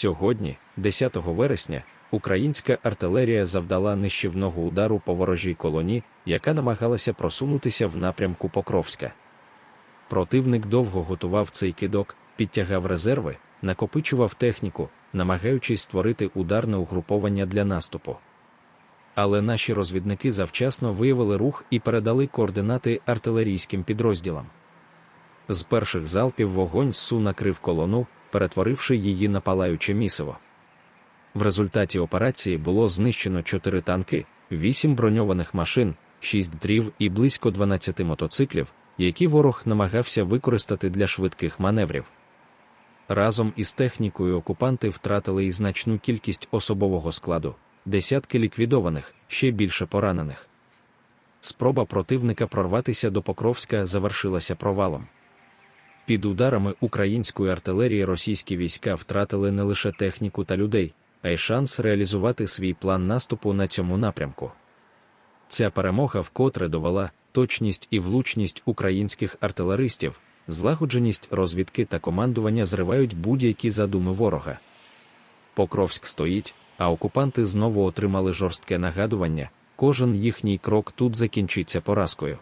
Сьогодні, 10 вересня, українська артилерія завдала нищівного удару по ворожій колоні, яка намагалася просунутися в напрямку Покровська. Противник довго готував цей кидок, підтягав резерви, накопичував техніку, намагаючись створити ударне угруповання для наступу. Але наші розвідники завчасно виявили рух і передали координати артилерійським підрозділам. З перших залпів вогонь СУ накрив колону, перетворивши її на палаюче місиво. В результаті операції було знищено 4 танки, 8 броньованих машин, 6 дрів і близько 12 мотоциклів, які ворог намагався використати для швидких маневрів. Разом із технікою окупанти втратили і значну кількість особового складу, десятки ліквідованих, ще більше поранених. Спроба противника прорватися до Покровська завершилася провалом. Під ударами української артилерії російські війська втратили не лише техніку та людей, а й шанс реалізувати свій план наступу на цьому напрямку. Ця перемога вкотре довела точність і влучність українських артилеристів, злагодженість розвідки та командування зривають будь-які задуми ворога. Покровськ стоїть, а окупанти знову отримали жорстке нагадування, кожен їхній крок тут закінчиться поразкою.